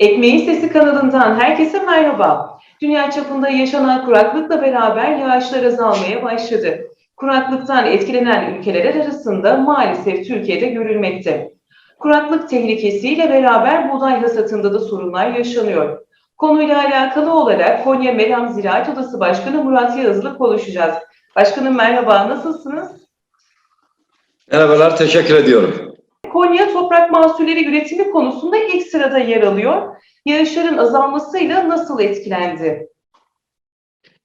Ekmeğin Sesi kanalından herkese merhaba. Dünya çapında yaşanan kuraklıkla beraber yağışlar azalmaya başladı. Kuraklıktan etkilenen ülkeler arasında maalesef Türkiye'de görülmekte. Kuraklık tehlikesiyle beraber buğday hasatında da sorunlar yaşanıyor. Konuyla alakalı olarak Konya Meram Ziraat Odası Başkanı Murat Yağız'la konuşacağız. Başkanım merhaba, nasılsınız? Merhabalar, teşekkür ediyorum. Konya toprak mahsulleri üretimi konusunda ilk sırada yer alıyor. Yağışların azalmasıyla nasıl etkilendi?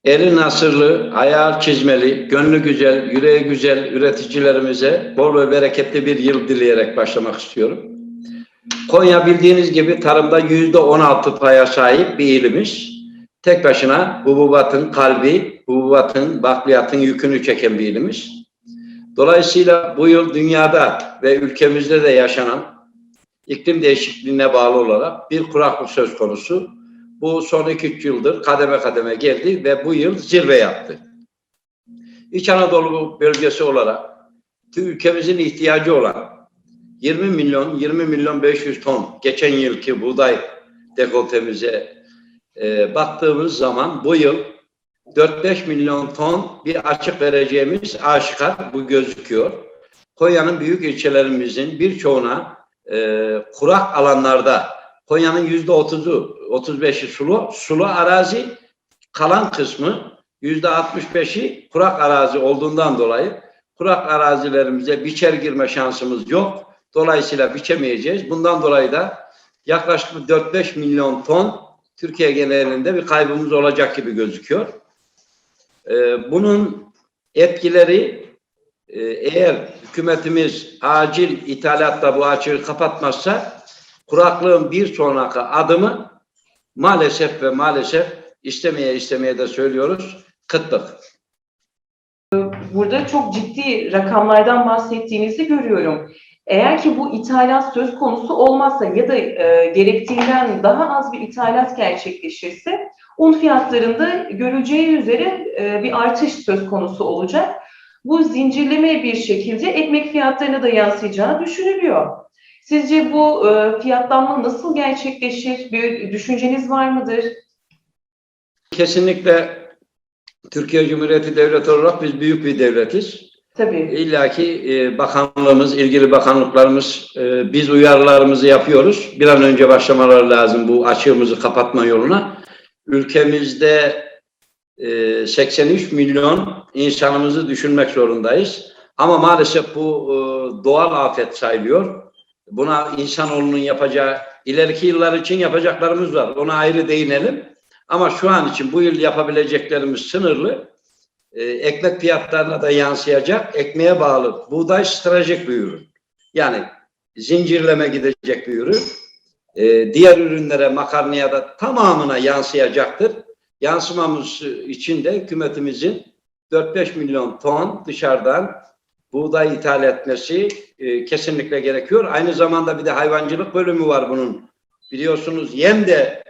Eli nasırlı, ayağı çizmeli, gönlü güzel, yüreği güzel üreticilerimize bol ve bereketli bir yıl dileyerek başlamak istiyorum. Konya bildiğiniz gibi tarımda yüzde on altı paya sahip bir ilimiz. Tek başına hububatın kalbi, hububatın, bakliyatın yükünü çeken bir ilimiz. Dolayısıyla bu yıl dünyada ve ülkemizde de yaşanan iklim değişikliğine bağlı olarak bir kuraklık söz konusu. Bu son 2-3 yıldır kademe kademe geldi ve bu yıl zirve yaptı. İç Anadolu bölgesi olarak ülkemizin ihtiyacı olan 20 milyon 20 milyon 500 ton geçen yılki buğday dekoltemize e, baktığımız zaman bu yıl 4-5 milyon ton bir açık vereceğimiz aşikar bu gözüküyor. Konya'nın büyük ilçelerimizin birçoğuna e, kurak alanlarda Konya'nın yüzde otuzu, 35'i sulu, sulu arazi, kalan kısmı yüzde 65'i kurak arazi olduğundan dolayı kurak arazilerimize biçer girme şansımız yok. Dolayısıyla biçemeyeceğiz. Bundan dolayı da yaklaşık 4-5 milyon ton Türkiye genelinde bir kaybımız olacak gibi gözüküyor. Ee, bunun etkileri e, eğer hükümetimiz acil ithalatta bu açığı kapatmazsa kuraklığın bir sonraki adımı maalesef ve maalesef istemeye istemeye de söylüyoruz kıtlık. Burada çok ciddi rakamlardan bahsettiğinizi görüyorum. Eğer ki bu ithalat söz konusu olmazsa ya da e, gerektiğinden daha az bir ithalat gerçekleşirse un fiyatlarında görüleceği üzere e, bir artış söz konusu olacak. Bu zincirleme bir şekilde ekmek fiyatlarına da yansıyacağı düşünülüyor. Sizce bu e, fiyatlanma nasıl gerçekleşir? Bir düşünceniz var mıdır? Kesinlikle Türkiye Cumhuriyeti Devleti olarak biz büyük bir devletiz. Tabii. İlla ki e, bakanlığımız, ilgili bakanlıklarımız e, biz uyarılarımızı yapıyoruz. Bir an önce başlamaları lazım bu açığımızı kapatma yoluna. Ülkemizde e, 83 milyon insanımızı düşünmek zorundayız. Ama maalesef bu e, doğal afet sayılıyor. Buna insanoğlunun yapacağı, ileriki yıllar için yapacaklarımız var. Ona ayrı değinelim. Ama şu an için bu yıl yapabileceklerimiz sınırlı. Ee, ekmek fiyatlarına da yansıyacak. Ekmeğe bağlı buğday stratejik bir ürün. Yani zincirleme gidecek bir ürün. Ee, diğer ürünlere, makarnaya da tamamına yansıyacaktır. Yansımamız için de hükümetimizin 4-5 milyon ton dışarıdan buğday ithal etmesi e, kesinlikle gerekiyor. Aynı zamanda bir de hayvancılık bölümü var bunun. Biliyorsunuz yem de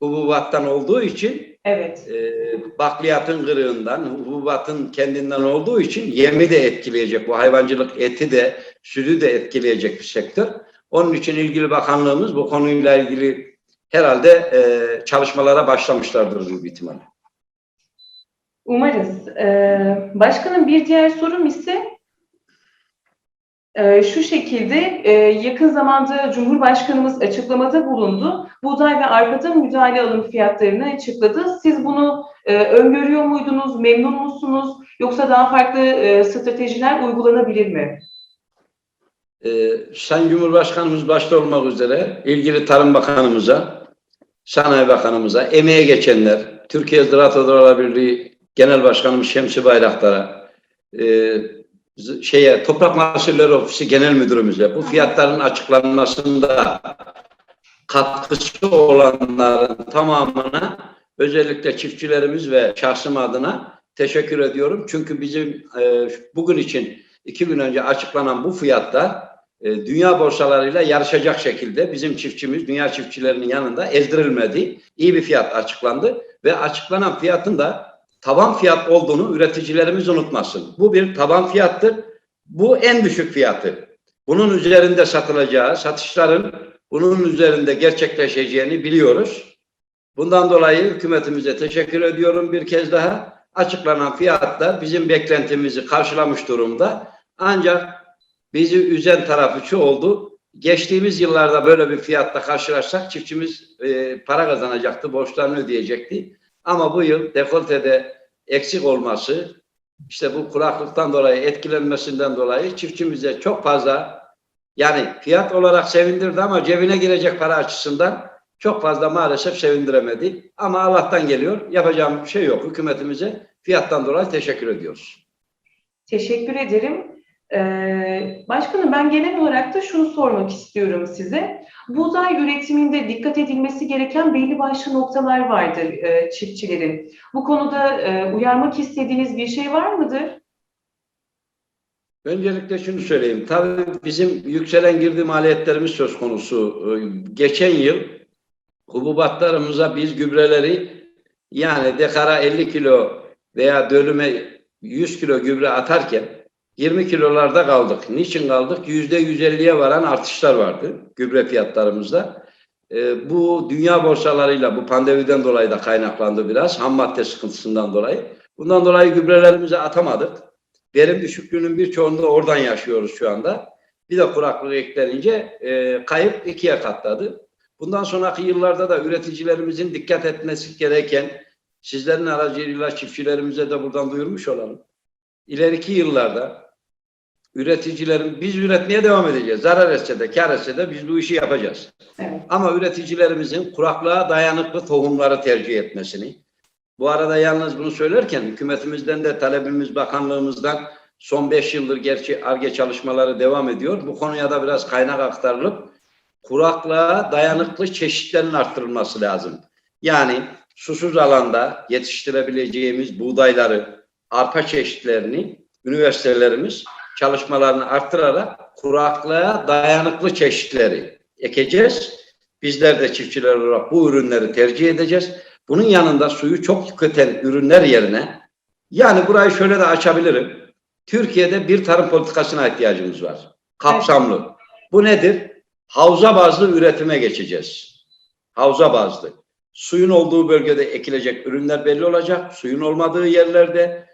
hububattan olduğu için Evet. e, bakliyatın kırığından, hububatın kendinden olduğu için yemi de etkileyecek. Bu hayvancılık eti de, sütü de etkileyecek bir sektör. Onun için ilgili bakanlığımız bu konuyla ilgili herhalde e, çalışmalara başlamışlardır büyük ihtimalle. Umarız. Ee, başkanım bir diğer sorum ise şu şekilde e, yakın zamanda Cumhurbaşkanımız açıklamada bulundu. Buğday ve arpata müdahale alım fiyatlarını açıkladı. Siz bunu e, öngörüyor muydunuz? Memnun musunuz? Yoksa daha farklı e, stratejiler uygulanabilir mi? Ee, Sayın Cumhurbaşkanımız başta olmak üzere ilgili Tarım Bakanımıza, Sanayi Bakanımıza, emeğe geçenler, Türkiye Ziraat Odaları Birliği Genel Başkanımız Şemsi Bayraktar'a, e, şeye Toprak Mahsulleri Ofisi Genel Müdürümüze bu fiyatların açıklanmasında katkısı olanların tamamına özellikle çiftçilerimiz ve şahsım adına teşekkür ediyorum. Çünkü bizim e, bugün için iki gün önce açıklanan bu fiyatlar e, dünya borsalarıyla yarışacak şekilde bizim çiftçimiz dünya çiftçilerinin yanında ezdirilmedi. İyi bir fiyat açıklandı ve açıklanan fiyatın da taban fiyat olduğunu üreticilerimiz unutmasın. Bu bir taban fiyattır. Bu en düşük fiyatı. bunun üzerinde satılacağı, satışların bunun üzerinde gerçekleşeceğini biliyoruz. Bundan dolayı hükümetimize teşekkür ediyorum bir kez daha. Açıklanan fiyatlar bizim beklentimizi karşılamış durumda. Ancak bizi üzen tarafı şu oldu. Geçtiğimiz yıllarda böyle bir fiyatla karşılaşsak çiftçimiz e, para kazanacaktı, borçlarını ödeyecekti. Ama bu yıl dekoltede eksik olması, işte bu kuraklıktan dolayı etkilenmesinden dolayı çiftçimize çok fazla yani fiyat olarak sevindirdi ama cebine girecek para açısından çok fazla maalesef sevindiremedi. Ama Allah'tan geliyor. Yapacağım bir şey yok. Hükümetimize fiyattan dolayı teşekkür ediyoruz. Teşekkür ederim. Ee, başkanım ben genel olarak da şunu sormak istiyorum size. Buğday üretiminde dikkat edilmesi gereken belli başlı noktalar vardır e, çiftçilerin. Bu konuda e, uyarmak istediğiniz bir şey var mıdır? Öncelikle şunu söyleyeyim. Tabii bizim yükselen girdi maliyetlerimiz söz konusu. Ee, Geçen yıl hububatlarımıza biz gübreleri yani dekara 50 kilo veya dönüme 100 kilo gübre atarken 20 kilolarda kaldık. Niçin kaldık? Yüzde 150'ye varan artışlar vardı gübre fiyatlarımızda. Ee, bu dünya borsalarıyla bu pandemiden dolayı da kaynaklandı biraz. Ham madde sıkıntısından dolayı. Bundan dolayı gübrelerimizi atamadık. Verim düşüklüğünün birçoğunu oradan yaşıyoruz şu anda. Bir de kuraklık eklenince e, kayıp ikiye katladı. Bundan sonraki yıllarda da üreticilerimizin dikkat etmesi gereken sizlerin aracılığıyla çiftçilerimize de buradan duyurmuş olalım. İleriki yıllarda üreticilerin biz üretmeye devam edeceğiz. Zarar etse de kar etse de biz bu işi yapacağız. Evet. Ama üreticilerimizin kuraklığa dayanıklı tohumları tercih etmesini, bu arada yalnız bunu söylerken hükümetimizden de talebimiz bakanlığımızdan son 5 yıldır gerçi ARGE çalışmaları devam ediyor. Bu konuya da biraz kaynak aktarılıp kuraklığa dayanıklı çeşitlerin arttırılması lazım. Yani susuz alanda yetiştirebileceğimiz buğdayları, arpa çeşitlerini üniversitelerimiz çalışmalarını arttırarak kuraklığa dayanıklı çeşitleri ekeceğiz. Bizler de çiftçiler olarak bu ürünleri tercih edeceğiz. Bunun yanında suyu çok tüketen ürünler yerine yani burayı şöyle de açabilirim. Türkiye'de bir tarım politikasına ihtiyacımız var. Kapsamlı. Bu nedir? Havza bazlı üretime geçeceğiz. Havza bazlı. Suyun olduğu bölgede ekilecek ürünler belli olacak. Suyun olmadığı yerlerde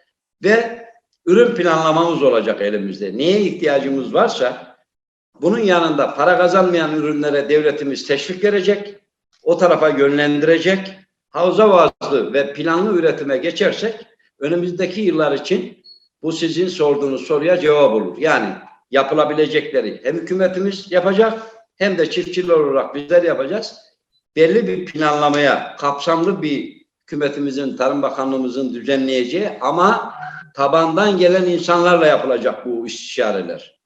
ve ürün planlamamız olacak elimizde. Neye ihtiyacımız varsa bunun yanında para kazanmayan ürünlere devletimiz teşvik verecek. O tarafa yönlendirecek havza bazlı ve planlı üretime geçersek önümüzdeki yıllar için bu sizin sorduğunuz soruya cevap olur. Yani yapılabilecekleri hem hükümetimiz yapacak hem de çiftçiler olarak bizler yapacağız. Belli bir planlamaya, kapsamlı bir hükümetimizin, Tarım Bakanlığımızın düzenleyeceği ama tabandan gelen insanlarla yapılacak bu istişareler.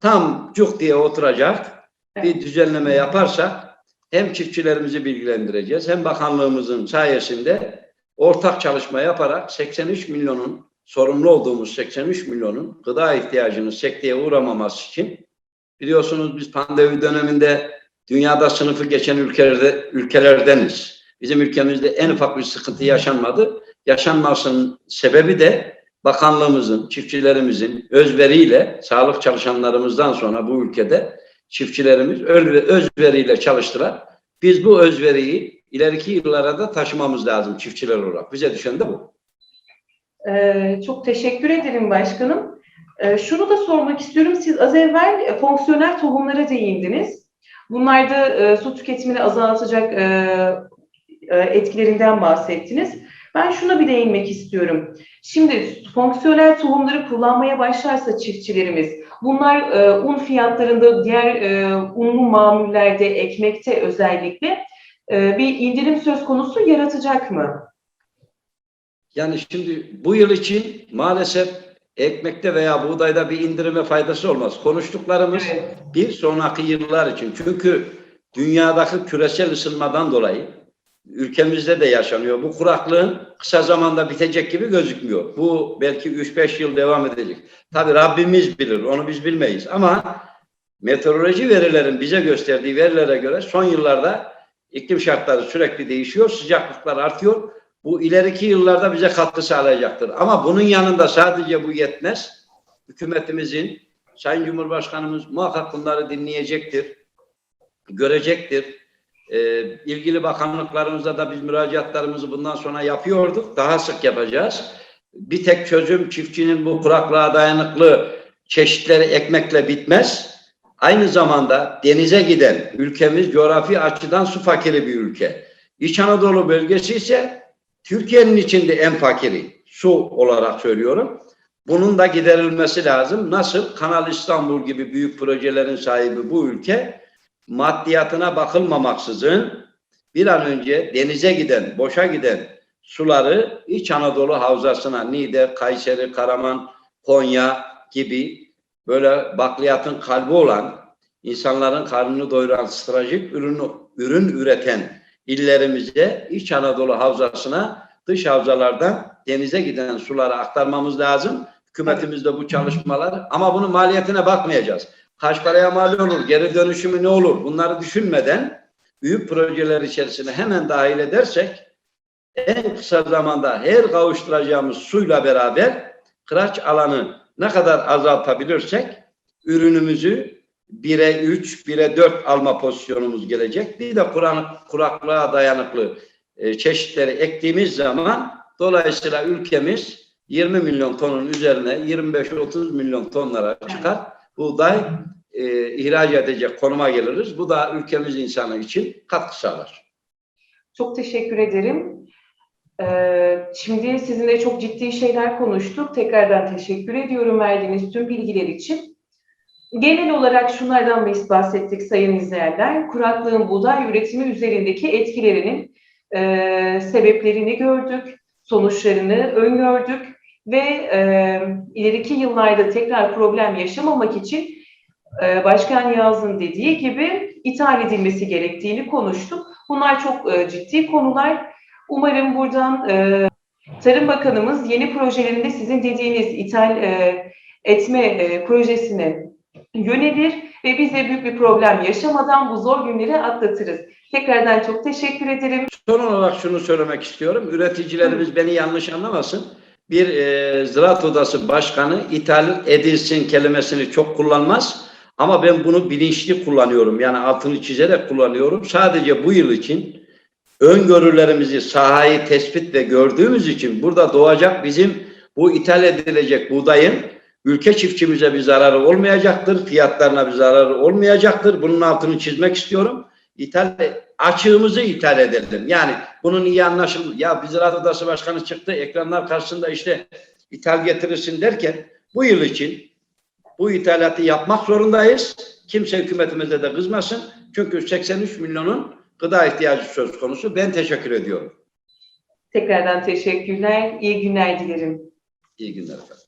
Tam cuk diye oturacak bir düzenleme yaparsak hem çiftçilerimizi bilgilendireceğiz hem bakanlığımızın sayesinde ortak çalışma yaparak 83 milyonun sorumlu olduğumuz 83 milyonun gıda ihtiyacının sekteye uğramaması için biliyorsunuz biz pandemi döneminde dünyada sınıfı geçen ülkelerde, ülkelerdeniz. Bizim ülkemizde en ufak bir sıkıntı yaşanmadı. Yaşanmasının sebebi de bakanlığımızın, çiftçilerimizin özveriyle, sağlık çalışanlarımızdan sonra bu ülkede çiftçilerimiz özveriyle çalıştılar. Biz bu özveriyi ileriki yıllara da taşımamız lazım çiftçiler olarak. Bize düşen de bu. Ee, çok teşekkür ederim başkanım. Ee, şunu da sormak istiyorum. Siz az evvel e, fonksiyonel tohumlara değindiniz. Bunlar da e, su tüketimini azaltacak e, e, etkilerinden bahsettiniz. Ben şuna bir değinmek istiyorum. Şimdi fonksiyonel tohumları kullanmaya başlarsa çiftçilerimiz, bunlar e, un fiyatlarında, diğer e, unlu mamullerde, ekmekte özellikle e, bir indirim söz konusu yaratacak mı? Yani şimdi bu yıl için maalesef ekmekte veya buğdayda bir indirime faydası olmaz. Konuştuklarımız Evet. bir sonraki yıllar için. Çünkü dünyadaki küresel ısınmadan dolayı ülkemizde de yaşanıyor. Bu kuraklığın kısa zamanda bitecek gibi gözükmüyor. Bu belki 3-5 yıl devam edecek. Tabii Rabbimiz bilir, onu biz bilmeyiz. Ama meteoroloji verilerin bize gösterdiği verilere göre son yıllarda iklim şartları sürekli değişiyor, sıcaklıklar artıyor. Bu ileriki yıllarda bize katkı sağlayacaktır. Ama bunun yanında sadece bu yetmez. Hükümetimizin Sayın Cumhurbaşkanımız muhakkak bunları dinleyecektir, görecektir. Ee, ilgili bakanlıklarımızda da biz müracaatlarımızı bundan sonra yapıyorduk. Daha sık yapacağız. Bir tek çözüm çiftçinin bu kuraklığa dayanıklı çeşitleri ekmekle bitmez. Aynı zamanda denize giden ülkemiz coğrafi açıdan su fakiri bir ülke. İç Anadolu bölgesi ise Türkiye'nin içinde en fakiri su olarak söylüyorum. Bunun da giderilmesi lazım. Nasıl? Kanal İstanbul gibi büyük projelerin sahibi bu ülke maddiyatına bakılmamaksızın bir an önce denize giden, boşa giden suları İç Anadolu Havzası'na Niğde, Kayseri, Karaman, Konya gibi böyle bakliyatın kalbi olan, insanların karnını doyuran stratejik ürün, ürün üreten illerimize, İç Anadolu Havzası'na dış havzalardan denize giden suları aktarmamız lazım. Hükümetimizde bu çalışmalar ama bunun maliyetine bakmayacağız. Kaç paraya mal olur, geri dönüşümü ne olur bunları düşünmeden büyük projeler içerisine hemen dahil edersek en kısa zamanda her kavuşturacağımız suyla beraber kıraç alanı ne kadar azaltabilirsek ürünümüzü 1'e 3, 1'e 4 alma pozisyonumuz gelecek. Bir de kurak, kuraklığa dayanıklı e, çeşitleri ektiğimiz zaman dolayısıyla ülkemiz 20 milyon tonun üzerine 25-30 milyon tonlara çıkar. Buğday e, ihraç edecek konuma geliriz. Bu da ülkemiz insanı için katkı sağlar. Çok teşekkür ederim. Ee, Şimdi sizinle çok ciddi şeyler konuştuk. Tekrardan teşekkür ediyorum verdiğiniz tüm bilgiler için. Genel olarak şunlardan biz bahsettik sayın izleyenler. Kuraklığın buğday üretimi üzerindeki etkilerinin e, sebeplerini gördük, sonuçlarını öngördük ve e, ileriki yıllarda tekrar problem yaşamamak için e, Başkan Yaz'ın dediği gibi ithal edilmesi gerektiğini konuştuk. Bunlar çok e, ciddi konular. Umarım buradan e, Tarım Bakanımız yeni projelerinde sizin dediğiniz ithal e, etme e, projesine yönelir ve biz de büyük bir problem yaşamadan bu zor günleri atlatırız. Tekrardan çok teşekkür ederim. Son olarak şunu söylemek istiyorum. Üreticilerimiz beni yanlış anlamasın. Bir e, Ziraat Odası Başkanı ithal edilsin kelimesini çok kullanmaz. Ama ben bunu bilinçli kullanıyorum. Yani altını çizerek kullanıyorum. Sadece bu yıl için öngörülerimizi, sahayı tespit ve gördüğümüz için burada doğacak bizim bu ithal edilecek buğdayın ülke çiftçimize bir zararı olmayacaktır. Fiyatlarına bir zararı olmayacaktır. Bunun altını çizmek istiyorum. İthal açığımızı ithal edelim. Yani bunun iyi anlaşılır. Ya biz Ziraat Odası Başkanı çıktı ekranlar karşısında işte ithal getirirsin derken bu yıl için bu ithalatı yapmak zorundayız. Kimse hükümetimize de kızmasın. Çünkü 83 milyonun gıda ihtiyacı söz konusu. Ben teşekkür ediyorum. Tekrardan teşekkürler. İyi günler dilerim. İyi günler efendim.